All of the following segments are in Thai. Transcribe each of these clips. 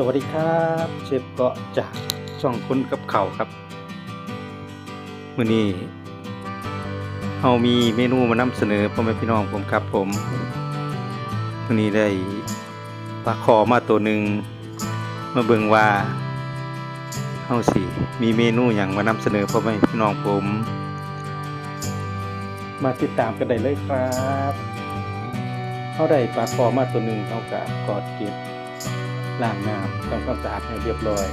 สวัสดีครับเชฟเกาะจากช่องคนกับเข่าครับมื้อนี้เฮามีเมนูมานำเสนอพ่อแม่พี่น้องผมครับผมมื้อนี้ได้ปลาคอมาตัวหนึ่งมาเบิงว่าเฮาสิมีเมนูหยังมานำเสนอพ่อแม่พี่น้องผม มาติดตามกันได้เลยครับเฮาได้ปลาคอมาตัวหนึ่งเฮาก็กอดเก็บ ล้างน้ำทำความสะอาดให้เรียบร้อย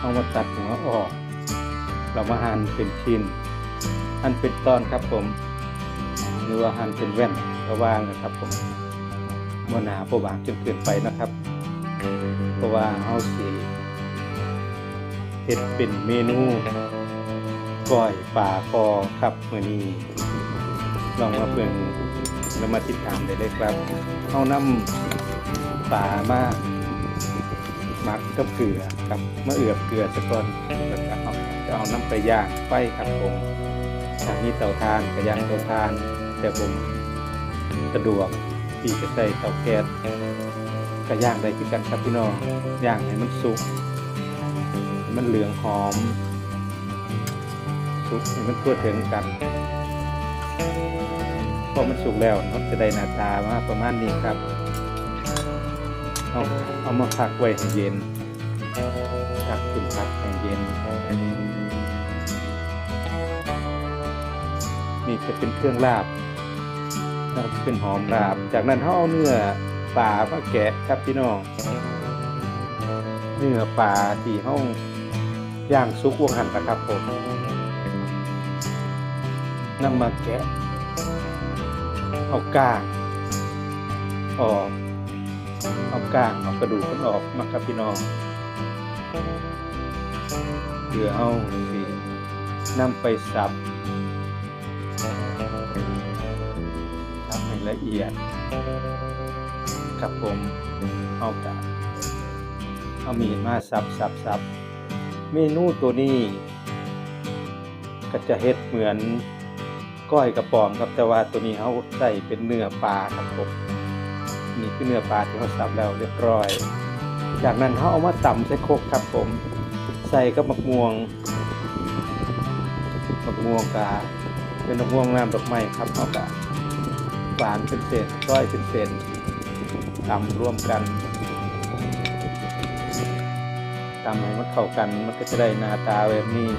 เอามาตัดหัวออก เรามาหั่นเป็นชิ้น หั่นเป็นตอนครับผมหรือว่าหั่นเป็นแว่นระวางนะครับผมว่าหนาประบางจนเกินไปนะครับ เพราะว่าเอาสีเห็ดเป็นเมนูก้อยป่าคอครับมื่อนี้ลองมาเบิ่งแล้วมาติดตามได้เลยครับเอาน้ำป่ามา หมักกับเกลือครับมาเอือบเกลือสักก่อนแล้วก็เอาจะเอาน้ำไปย่างไฟครับผมทางนี้เตาทานก็ย่างเตาทาน แต่ผมสะดวกที่จะใช้เตาแก๊สก็ย่างได้คือกันครับพี่น้องย่างให้มันสุก มันเหลืองหอม สุกให้มันทั่วถึงกันพอมันสุกแล้วมันจะได้หน้าตามาประมาณนี้ครับ เอาเอามาพักไว้ให้เย็นพักขึ้นพักให้เย็น นี่จะเป็นเครื่องลาบนะครับเป็นหอมลาบ จากนั้นเขาเอาเนื้อปลามาแกะครับพี่น้อง เนื้อปลาที่เขาย่างซุกวงหันนะครับผมนำมาแกะ เอาก้างออก เอาก้างเอากระดูกมันออกมาครับพี่น้องเพื่อเอาสินำไปสับสับให้ละเอียดครับผมเอากะเอามีดมาสับสับสับเมนูตัวนี้ก็จะเฮ็ดเหมือนก้อยกระป๋อมครับแต่ว่าตัวนี้เขาใส่เป็นเนื้อปลาครับผม นี่คือเนื้อปลาที่เขาสับแล้วเรียบร้อย จากนั้นเขาเอามาตำใส่โครกครับผม ใส่กับมะม่วงมะม่วงกาเป็นมะม่วงน้ำดอกไม้ครับเขากะหวานเป็นเศษก้อยเป็นเศษตำร่วมกันตำให้มันเข้ากันมันก็จะได้หน้าตาแบบนี้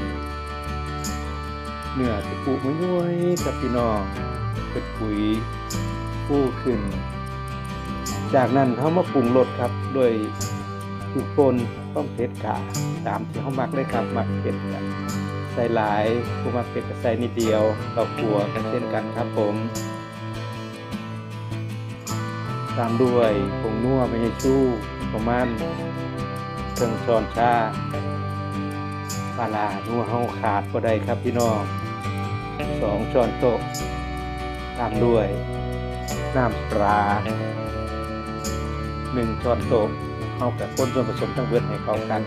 เนื้อจะปูมันย้วยกับพี่น้องเป็นปุ๋ยปูขึ้น จากนั้นเขามาปรุงรสครับด้วยทุกคนต้องเผ็ดกะตามที่เขามักเลยครับมักเผ็ดกันใส่หลายผู้มักเผ็ดก็ใส่นิดเดียวเรากลัวกันเช่นกันครับผม ตามด้วยผงนัวไม่ใช่ชู้ประมาณเครื่องช้อนชาปลาร้านัวเฮาขาดก็ได้ครับพี่น้องสองช้อนโต๊ะตามด้วยน้ำปลา หนึ่งช้อนโต๊ะเข้ากับคนส่วนผสมทั้งเบิดให้เข้ากัน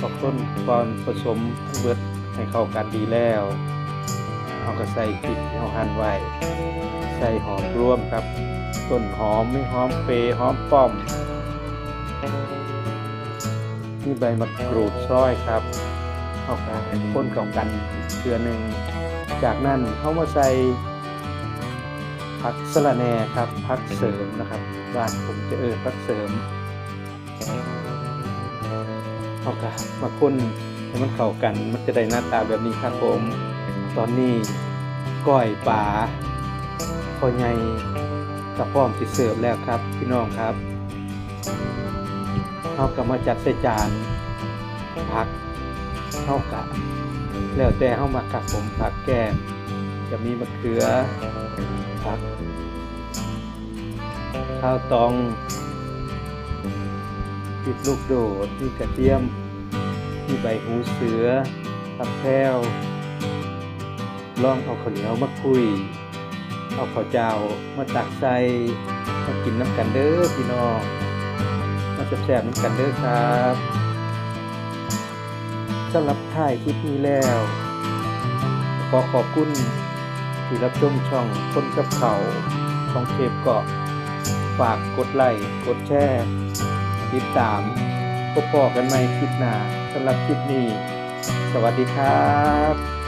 พอคนก่อนผสมทั้งเบิดให้เข้ากันดีแล้วเอาก็ใส่พริกเอาหั่นไว้ใส่หอมรวมครับต้นหอมไม่หอมเปรย์หอมป้อมนี่ใบมะกรูดซอยครับเข้ากันคนเข้ากันเกลือหนึ่งจากนั้นเข้ามาใส่ ผักสะระแหน่ครับผักเสริมนะครับบ้านผมจะเอ่ยผักเสริมเอากะมาคนให้มันเข้ากัน มันจะได้หน้าตาแบบนี้ครับผม ตอนนี้ก้อยปลาพอใหญ่กระป้อมที่เสิร์ฟแล้วครับ พี่น้องครับเอากลับมาจัดใส่จานผักเข้ากับแล้วแต่เข้ามากับผมผักแก้ม จะมีมะเขือผัก ข้าวตองติดลูกโดดมีกระเทียม มีใบหูเสือผักแพรวลองเอาข้าวเหนียวมาคุย เอาข้าวเจ้ามาตักใส่มากินน้ำกันเด้อพี่น้องมาแซ่บๆน้ำกันเด้อครับสำหรับถ่ายคลิปนี้แล้ว ขอขอบคุณ ที่รับชมช่องคนกับเขาของเทปเกาะฝฝากกดไลค์กดแชร์ติดตามพบพอกันใหม่คลิปหน้าสำหรับคลิปนี้ สวัสดีครับ